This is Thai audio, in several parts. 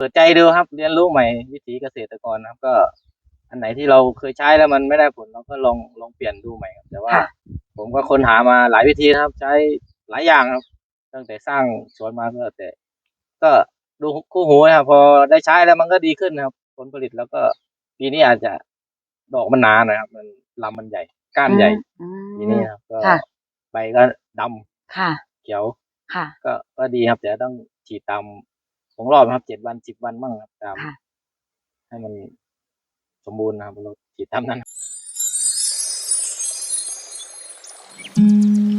เปิดใจดูครับ เรียนรู้ใหม่วิถีเกษตรกรนะครับ ก็ อันไหนที่เราเคยใช้แล้วมันไม่ได้ผลเราก็ลองลองเปลี่ยนดูใหม่ครับ แต่ว่า ค่ะ ผมก็ค้นหามาหลายวิธีนะครับ ใช้หลายอย่างครับ ตั้งแต่สร้างสวนมาก็แต่ ก็ดูคู่หูนะครับพอได้ใช้แล้วมันก็ดีขึ้นนะครับ ผลผลิตแล้วก็ปีนี้อาจจะดอกมันหนาหน่อยครับ มันลำมันใหญ่ ก้านใหญ่อืม ปีนี้ครับก็ค่ะ ใบก็ดำค่ะ เขียว ค่ะ ก็ก็ดีครับแต่ต้องฉีดตาม สองรอบนะครับเจ็ดวันสิบวันบ้างครับตาม ค่ะ ให้มันสมบูรณ์นะครับเราฉีดตามนั้นเ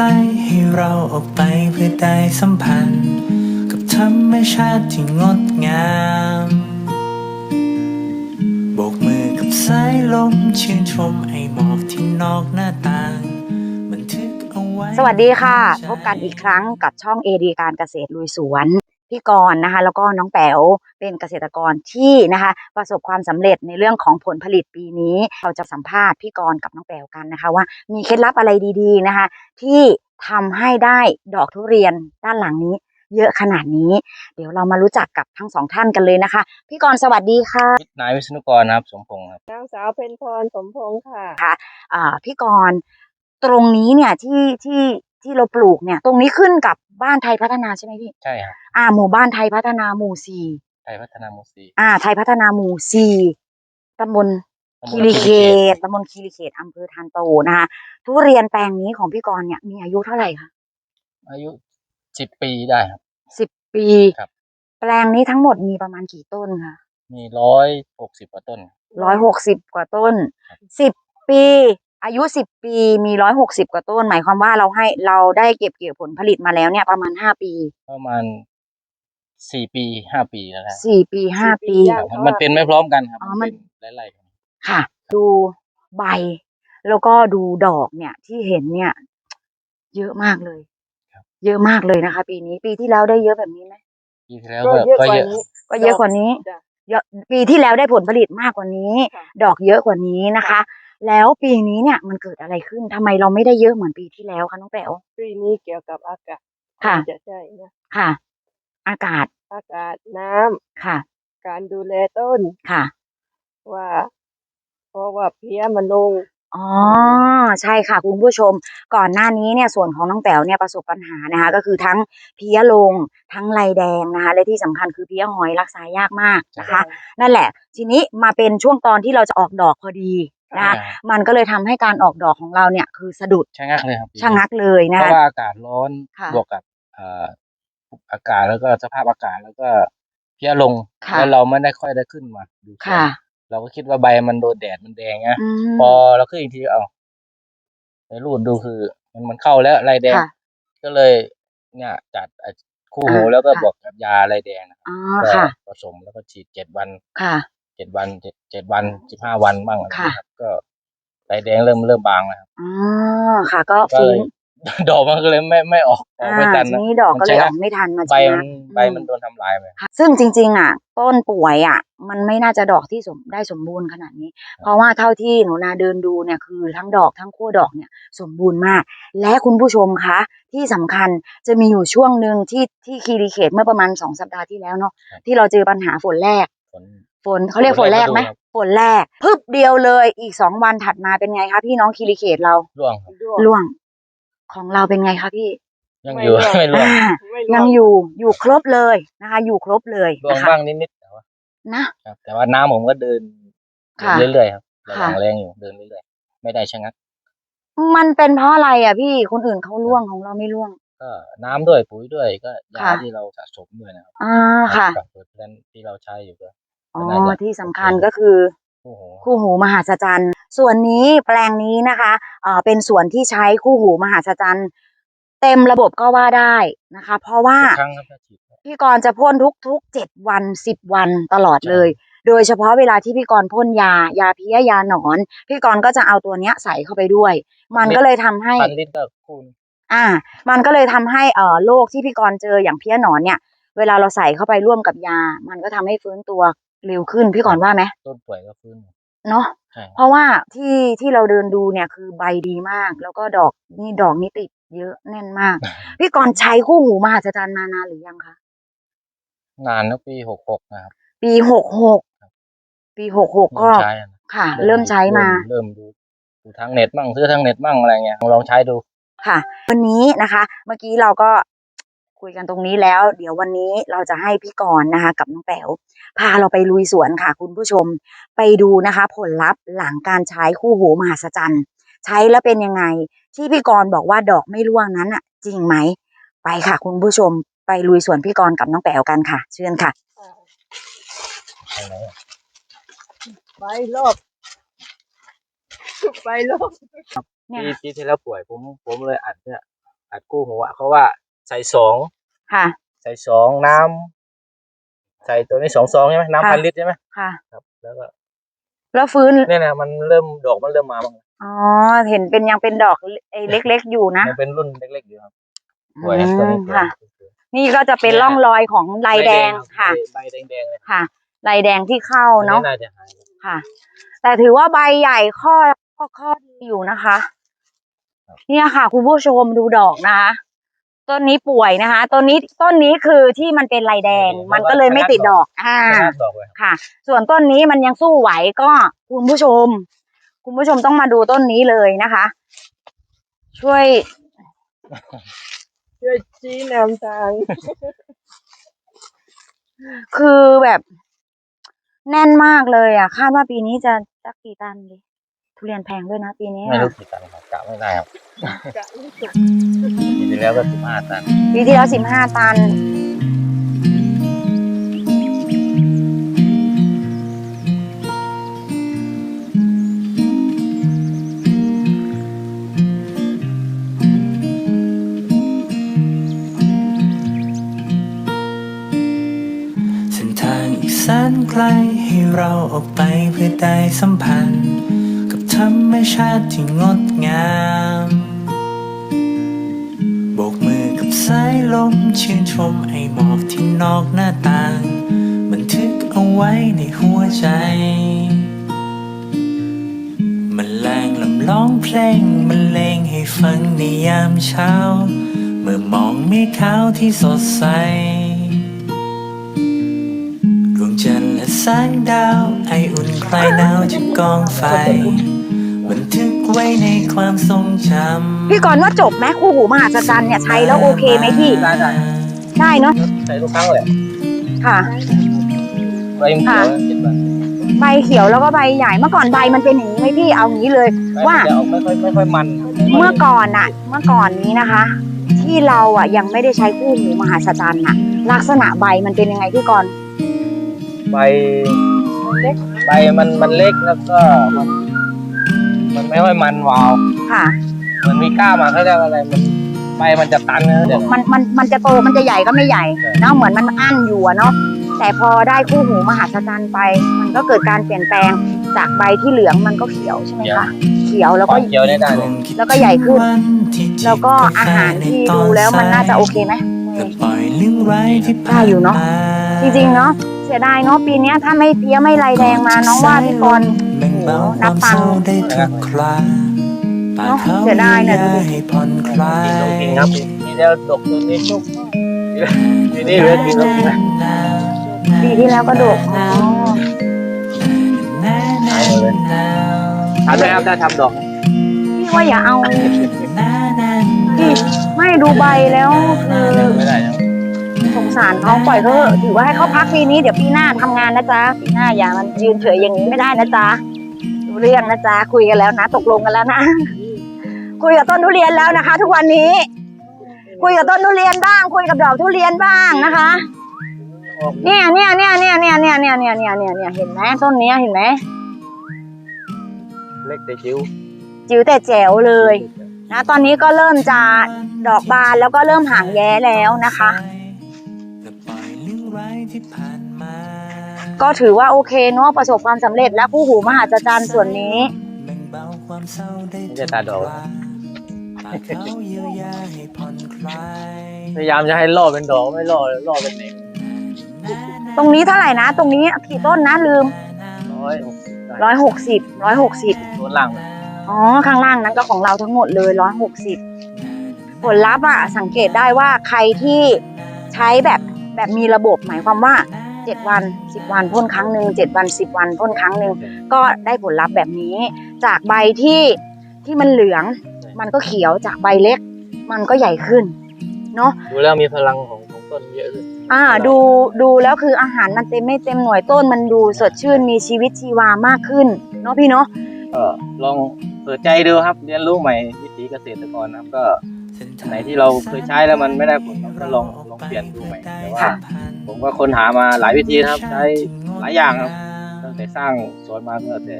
ลให้เราออกไปเพื่อได้สัมพันธ์ กับธรรมชาติที่งดงามโบกมือกับสายลมชื่นชมไอหมอกที่นอกหน้าต่างบันทึกเอาไว้ สวัสดีค่ะ พบกันอีกครั้งกับช่องเอดีการเกษตรลุยสวน พี่กรณ์นะคะ แล้วก็น้องแป๋วเป็นเกษตรกรที่นะคะ ประสบความสำเร็จในเรื่องของผลผลิตปีนี้ เราจะสัมภาษณ์พี่กรณ์กับน้องแป๋วกันนะคะ ว่ามีเคล็ดลับอะไรดีๆนะคะ ที่ทำให้ได้ดอกทุเรียนด้านหลังนี้ เยอะขนาดนี้ เดี๋ยวเรามารู้จักกับทั้งสองท่านกันเลยนะคะ พี่กรณ์สวัสดีค่ะนายวิษณุกรนะครับสมพงศ์ครับนางสาวเพ็ญพรสมพงศ์ค่ะอ่าพี่กรณ์ตรงนี้เนี่ยที่ที่ ที่เราปลูกเนี่ย ตรงนี้ขึ้นกับบ้านไทยพัฒนาใช่ไหมพี่ ใช่ครับอ่า หมู่บ้านไทยพัฒนาหมู่สี่ไทยพัฒนาโมซีอ่า ไทยพัฒนาหมู่สี่ตำบลตำบลคีรีเขตตำบลคีรีเขตอำเภอทานโตนะคะทุเรียนแปลงนี้ของพี่กรณ์เนี่ยมีอายุเท่าไหร่คะอายุสิบปีได้ครับสิบปีครับ แปลงนี้ทั้งหมดมีประมาณกี่ต้นคะมีร้อยหกสิบกว่าต้นร้อยหกสิบกว่าต้นครับสิบปี อายุสิบปีมีร้อยหกสิบกว่าต้น หมายความว่าเราให้เราได้เก็บเกี่ยวผลผลิตมาแล้วเนี่ยประมาณห้าปีประมาณสี่ปีห้าปีแล้วครับสี่ปีห้าสี่ปีปีย่างครับมันเป็นไม่พร้อมกันครับอ๋อมัน เป็นไล่ๆกันค่ะ ดูใบ แล้วก็ดูดอกเนี่ยที่เห็นเนี่ย เยอะมากเลยเยอะมากเลยนะคะ ปีนี้ปีที่แล้วได้เยอะแบบนี้ไหมปีที่แล้วก็ก็เยอะ ก็กว่าเยอะนี้ก็เยอะกว่านี้ จ้ะ เยอะปีที่แล้วได้ผลผลิตมากกว่านี้ ค่ะ ดอกเยอะกว่านี้นะคะ แล้วปีนี้เนี่ยมันเกิดอะไรขึ้นทำไมเราไม่ได้เยอะเหมือนปีที่แล้วคะน้องแป๋วปีนี้เกี่ยวกับอากาศค่ะจะใช่นะค่ะ อากาศ อากาศน้ำค่ะ การดูแลต้นค่ะ ว่า เพราะว่าเพี้ยมันลงอ๋อใช่ค่ะคุณผู้ชม ก่อนหน้านี้เนี่ยส่วนของน้องแป๋วเนี่ยประสบปัญหานะคะก็คือทั้งเพี้ยลงทั้งลายแดงนะคะและที่สำคัญคือเพี้ยหอยรักษายากมากนะคะ นั่นแหละ ทีนี้มาเป็นช่วงตอนที่เราจะออกดอกพอดี นะคะใช่มันก็เลยทำให้การออกดอกของเราเนี่ยคือสะดุดชะงักเลยครับปีนี้ชะงักเลยนะเพคะราะว่าอากาศร้อนค่ะบวกกับเอ่ออากาศแล้วก็สภาพอากาศแล้วก็เพี้ยลงค่ะแล้วเราไม่ได้ค่อยได้ขึ้นมาดูสวนค่ะ เราก็คิดว่าใบมันโดนแดดมันแดงนะอืมพอเราขึ้นอีกทีเอาในรูดดูคือ มันมันเข้าแล้วลายแดงค่ะก็เลย เนี่ยจัดไอ้คู่หูอ่าแล้วก็ค่ะบวกกับยาลายแดงนะครับอ๋อก็ค่ะผสมแล้วก็ฉีดเจ็ดวันค่ะ เจ็ดวันเจ็ดเจ็ดวันสิบห้าวันบ้างอะไรค่ะนะครับก็ลายแดงเริ่มเริ่มบางแล้วครับอ๋อค่ะ ก็ก็ฟื้เลยนดอกมันก็เลยไม่ไม่ออกออกไม่อ่าทันทีนะนี้ดอกก็เลยมันอชะงัอกไม่ทันมาใบชะมังันกใบมันโดนทำลายไปค่ะซึ่งจริง ๆ อะ ต้นป่วยอะ มันไม่น่าจะดอกที่สมได้สมบูรณ์ขนาดนี้ เพราะว่าเท่าที่หนูนาเดินดูเนี่ยคือทั้งดอกทั้งขั้วดอกเนี่ยสมบูรณ์มาก และคุณผู้ชมคะที่สำคัญจะมีอยู่ช่วงหนึ่งที่ที่คีรีเขตเมื่อประมาณสองสัปดาห์ที่แล้วเนาะครับที่เราเจอปัญหาฝนแรกผลฝ นเขาเรียกฝฝนนแรแรกกไหมครับฝนแรกพึบเดียวเลยอีกสองวันถัดมาเป็นไงคะพี่น้องคีรีเขตเราร่วงครับด้วงล่วง ของเราเป็นไงคะพี่ยังไม่อยู่ร่วงไม่ร่วงอ่าไม่ร่วยังอยู่อยู่ครบเลยนะคะ อยู่ครบเลยร่วงนะคะบ้างนิดๆแต่ว่านะครับแต่ว่าน้ำผมก็เดินค่ะเดินเรื่อยๆครับระหค่ะว่างแรงอยู่เดินเรื่อยๆไม่ได้ชะงักมันเป็นเพราะอะไรอะพี่คนอื่นเขาล่วงของเราไม่ล่วงก็น้ำด้วยปุ๋ยด้วยก็ยาค่ะที่เราสะสมด้วยนะครับอ่าค่ะกับตัวนั้นที่เราใช้อยู่ก็ อ๋อน่าจะที่สำคัญก็คือโอ้โหคู่หูมหัศจรรย์ ส่วนนี้แปลงนี้นะคะเอ่อเป็นส่วนที่ใช้คู่หูมหัศจรรย์ เต็มระบบก็ว่าได้นะคะ เพราะว่าทุกครั้งครับถ้าฉีดพี่กรณ์จะพ่นทุกทุกๆเจ็ดวันสิบวันตลอดเลยใช่โดยเฉพาะเวลาที่พี่กรณ์พ่นยายาเพี้ยยาหนอน พี่กรณ์ก็จะเอาตัวเนี้ยใส่เข้าไปด้วย มันก็เลยทำให้พันลิตรก็คูณอ่า มันก็เลยทำให้เอ่อโรคที่พี่กรณ์เจออย่างเพี้ยหนอนเนี่ยเวลาเราใส่เข้าไปร่วมกับยา มันก็ทำให้ฟื้นตัว เร็วขึ้นพี่กรณ์ว่าไหมต้นป่วยก็ฟื้นเนาะใช่เพราะว่าที่ที่เราเดินดูเนี่ยคือใบดีมาก แล้วก็ดอกนี่ดอกนี่ติดเยอะแน่นมาก พี่กรณ์ใช้คู่หูมหัศจรรย์มานานหรือยังคะนานแล้วปีหกหกนะครับ ปีหกหกปีหกหกเริ่ก็มใช้อะนะค่ะ เริ่มใช้มา เริ่มดูดูทางเน็ตมั่งซื้อทางเน็ตมั่งอะไรเงี้ยลองใช้ดูค่ะ วันนี้นะคะ เมื่อกี้เราก็ คุยกันตรงนี้แล้ว เดี๋ยววันนี้เราจะให้พี่กรณ์นะคะ กับน้องแป๋วพาเราไปลุยสวนค่ะ คุณผู้ชมไปดูนะคะ ผลลัพธ์หลังการใช้คู่หูมหัศจรรย์ใช้แล้วเป็นยังไง ที่พี่กรณ์บอกว่าดอกไม่ร่วงนั้นอะ จริงไหมไปค่ะ คุณผู้ชมไปลุยสวนพี่กรณ์กับน้องแป๋วกันค่ะ เชิญค่ะไปรอบไปรอบเนี่ย ปีปีที่แล้วป่วยผมผมเลยอัดเนี่ยอัดกู้หัวเพราะว่า ใส่สองค่ะ ใส่สองน้ำใส่ตัวนี้สองซองใช่ไหมน้ำค่ะ พันลิตรใช่ไหมค่ะ ครับ แล้วก็แล้วฟื้น เนี่ยนะมันเริ่มดอกมันเริ่มมาบ้างอ๋อ เห็นเป็นยังเป็นดอกไอ้เล็ก ๆ อยู่นะมันเป็นรุ่นเล็กๆอยู่ครับป่วยครับตัวนี้ป่วยค่ะ นี่ก็จะเป็นร่องรอยของลายแดงค่ะ ใบแดงๆเลยค่ะ ลายแดงที่เข้าเนาะ อัน่าจะหายค่ะ แต่ถือว่าใบใหญ่ข้อข้อข้อดีอยู่นะคะ เนี่ยค่ะ คุณผู้ชมดูดอกนะคะ ต้นนี้ป่วยนะคะต้นนี้ต้นนี้คือที่มันเป็นลายแดง มันก็เลยไม่ติดดอก อ่าไม่น่าดอกเลยค่ะ ส่วนต้นนี้มันยังสู้ไหวก็คุณผู้ชม คุณผู้ชมต้องมาดูต้นนี้เลยนะคะ ช่วยช่วยชี้แนวทาง คือแบบแน่นมากเลยอะ คาดว่าปีนี้จะสักกี่ตันดี ทุเรียนแพงด้วยนะปีนี้ไม่อะรู้กี่ตันครับกะไม่ได้ครับกะไม่ถูกปีที่แล้วก็สิบห้าตันปีที่แล้วสิบห้าตัน เส้นทางอีกแสนไกลให้เราออกไปเพื่อได้สัมพันธ์กับ ธรรมชาติที่งดงามโบกมือกับสายลมชื่นชมไอหมอกที่นอกหน้าต่าง บันทึกเอาไว้ในหัวใจ มันแรงลำร้องเพลงมันเลงให้ฟังในยามเช้า เมื่อมองเมฆขาวที่สดใสดวงจันทร์และแสงดาวไออุ่นคลายหนาวจากกองไฟ บันทึกไว้ในความทรงจำพี่กรณ์ว่าจบไหมคู่หูมหัศจรรย์เนี่ยใช้แล้วโอเคไหมพี่ได้ได้ได้เนาะใส่ทุกครั้งเลยค่ะ ใบมันเขียวเจ็ดวันใบเขียวแล้วก็ใบใหญ่เมื่อก่อนใบมันเป็นอย่างนี้ไหมพี่เอางี้เลยใบว่ามันจะออกไม่ค่อยไม่ค่อยมัน เมื่อก่อนอะเมื่อก่อนนี้นะคะ ที่เราอะยังไม่ได้ใช้คู่หูมหัศจรรย์อะลักษณะใบมันเป็นยังไงพี่กรณ์ใบเล็กใบมันมันเล็กแล้วก็มันมัน ไม่ค่อยมันวาวค่ะมันมีก้ามาเขาเรียกอะไรมันใบมันจะตันนะเดี๋ยว มันมันมันจะโตมันจะใหญ่ก็ไม่ใหญ่ใช่ เนาะเหมือนมันอั้นอยู่อะเนาะแต่พอได้คู่หูมหัศจรรย์ไป มันก็เกิดการเปลี่ยนแปลงจากใบที่เหลืองมันก็เขียวใช่ไหมคะเขียวแล้วคก็ วามเขียวได้ได้เลยแล้วก็ใหญ่ขึ้น แล้วก็อาหารที่ดูแล้วมันน่าจะโอเคไหมและปล่อยเรื่องร้ายที่ผ่าได้นอยู่เนอะมาจริงๆเนาะเสียดายเนาะปีเนี้ยถ้าไม่เพี้ยไม่ลายแดงมาน้องว่าพี่กรณ์ แบ่งเบาความเศร้าได้คลักคลาป่าเท้ามียาให้ผ่นคลายมีแล้วดกตัวนี้ชุกทีนี่เวทีนกปีที่แล้วก็ดกอ๋อทำได้ครับถ้าทำดอกพี่ว่าอย่าเอาพี่ไม่ดูใบแล้วคือ สงสารเขาปล่อยเขาเถอะถือว่าให้เขาพักปีนี้เดี๋ยวปีหน้าทำงานนะจ๊ะปีหน้าอย่ามันยืนเฉยอย่างนี้ไม่ได้นะจ๊ะดูเรื่องนะจ๊ะคุยกันแล้วนะ ตกลงกันแล้วนะ คุยกับต้นทุเรียนแล้วนะคะ ทุกวันนี้ คุยกับต้นทุเรียนบ้าง คุยกับดอกทุเรียนบ้างนะคะ เนี่ยเนี่ยเนี่ยเนี่ยเนี่ยเนี่ยเนี่ยเนี่ยเนี่ยเนี่ยเนี่ยเห็นไหมต้นเนี้ยเห็นไหมเล็กแต่จิ๋วจิ๋วแต่แจ๋วเลยนะตอนนี้ก็เริ่มจะดอกบานแล้วก็เริ่มหางแย้แล้วนะคะและปล่อยเรื่องร้ายที่ผ่านมาก็ถือว่าโอเคเนาะประสบความสำเร็จและผู้หูมหาจารย์ส่วนนี้ แบ่งเบาความเศร้าได้ไม่ใช่ตาดอกปากเขาเยียวยาให้ผ่อนคลายพยายามจะให้ล่อเป็นดอกไม่ล่อล่อเป็นเอกตรงนี้เท่าไหร่นะ ตรงนี้กี่ต้นนะลืมร้อยหกสิบร้อยหกสิบร้อยหกสิบตัวล่างอ๋อข้างล่างนั้นก็ของเราทั้งหมดเลยร้อยหกสิบผลลัพธ์อะสังเกตได้ว่าใครที่ใช้แบบ แบบมีระบบหมายความว่าเจ็ดวันสิบวันพ่นครั้งหนึ่งเจ็ดวันสิบวันพ่นครั้งหนึ่งก็ได้ผลลัพธ์แบบนี้ จากใบที่ที่มันเหลือง มันก็เขียวจากใบเล็ก มันก็ใหญ่ขึ้นเนาะดูแล้วมีพลังของของต้นเยอะขึ้นอ่าดูดูแล้วคืออาหารมันเต็มไม่เต็มหน่วยต้นมันดูสดชื่นมีชีวิตชีวามากขึ้นเนาะพี่เนาะก็ลองเปิดใจดูครับเรียนรู้ใหม่วิถีเกษตรกรนะครับก็ไหนที่เราเคยใช้แล้วมันไม่ได้ผลเราก็ลอง ลองเปลี่ยนดูใหม่แต่ว่าผมก็ค้นหามาหลายวิธีนะครับ ใช้หลายอย่างครับตั้งแต่สร้างสวนมาก็แต่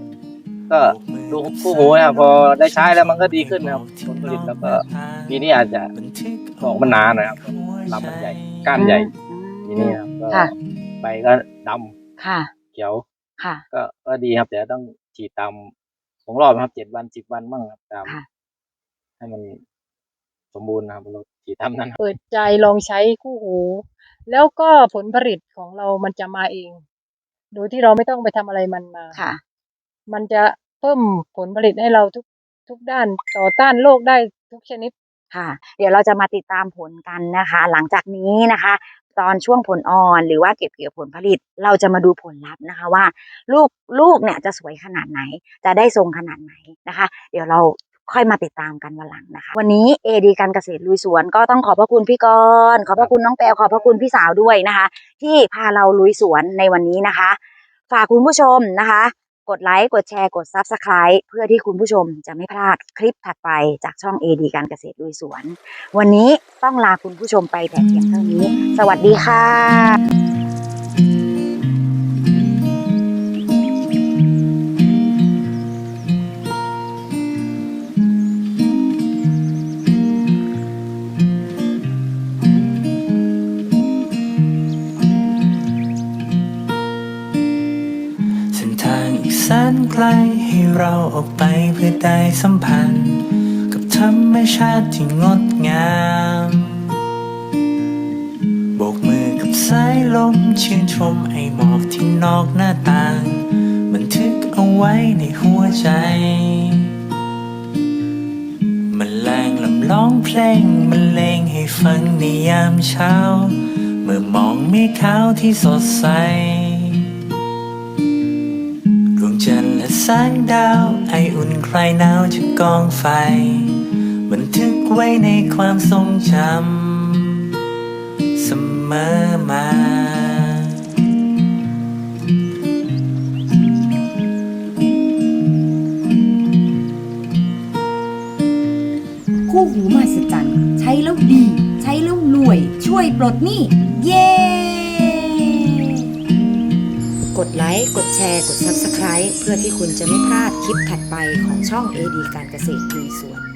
ก็ดูคู่หูนะครับพอได้ใช้แล้วมันก็ดีขึ้นนะครับผลผลิตแล้วก็ปีนี้อาจจะดอกมันหนาหนะครับลำมันใหญ่ก้านใหญ่ปีนี้นะครับก็ค่ะใบก็ดำค่ะ เขียวค่ะ ก็ก็ดีครับแต่ต้องฉีดตามสองรอบนะครับเจ็ดวันสิบวันบ้างครับตามค่ะให้มันสมบูรณ์นะครับ เราฉีดตามนั้นครับเปิดใจลองใช้คู่หู แล้วก็ผลผลิตของเรามันจะมาเอง โดยที่เราไม่ต้องไปทำอะไรมันมาค่ะ มันจะเพิ่มผลผลิตให้เราทุกทุกด้านต่อต้านโรคได้ทุกชนิดค่ะ เดี๋ยวเราจะมาติดตามผลกันนะคะ หลังจากนี้นะคะ ตอนช่วงผลอ่อนหรือว่าเก็บเกี่ยวผลผลิต เราจะมาดูผลลัพธ์นะคะว่า ลูกลูกเนี่ยจะสวยขนาดไหน จะได้ทรงขนาดไหนนะคะ เดี๋ยวเรา ค่อยมาติดตามกันวันหลังนะคะ วันนี้เอดีการเกษตรลุยสวนก็ต้องขอบพระคุณพี่กรณ์ขอบพระคุณน้องแปวขอบพระคุณพี่สาวด้วยนะคะ ที่พาเราลุยสวนในวันนี้นะคะ ฝากคุณผู้ชมนะคะ กดไลค์กดแชร์กด Subscribe เพื่อที่คุณผู้ชมจะไม่พลาดคลิปถัดไปจากช่อง AD การเกษตรลุยสวน วันนี้ต้องลาคุณผู้ชมไปแต่เพียงเท่านี้ สวัสดีค่ะ ลให้เราออกไปเพื่อได้สัมพันธ์ กับธรรมชาติที่งดงามโบกมือกับสายลมชื่นชมไอหมอกที่นอกหน้าต่าง บันทึกเอาไว้ในหัวใจ มันแรงลำร้องเพลงมันเลงให้ฟังในยามเช้า เมื่อมองเมฆขาวที่สดใส แสงดาว ไออุ่นคลายหนาวจากกองไฟ บันทึกไว้ในความทรงจำเสมอมาคู่หูมาสจันใช้แล้วดี ใช้แล้วรวย ช่วยปลดหนี้ ค์ กดแชร์ กด Subscribe เพื่อที่คุณจะไม่พลาดคลิปถัดไปของช่อง AD การเกษตรลุยสวน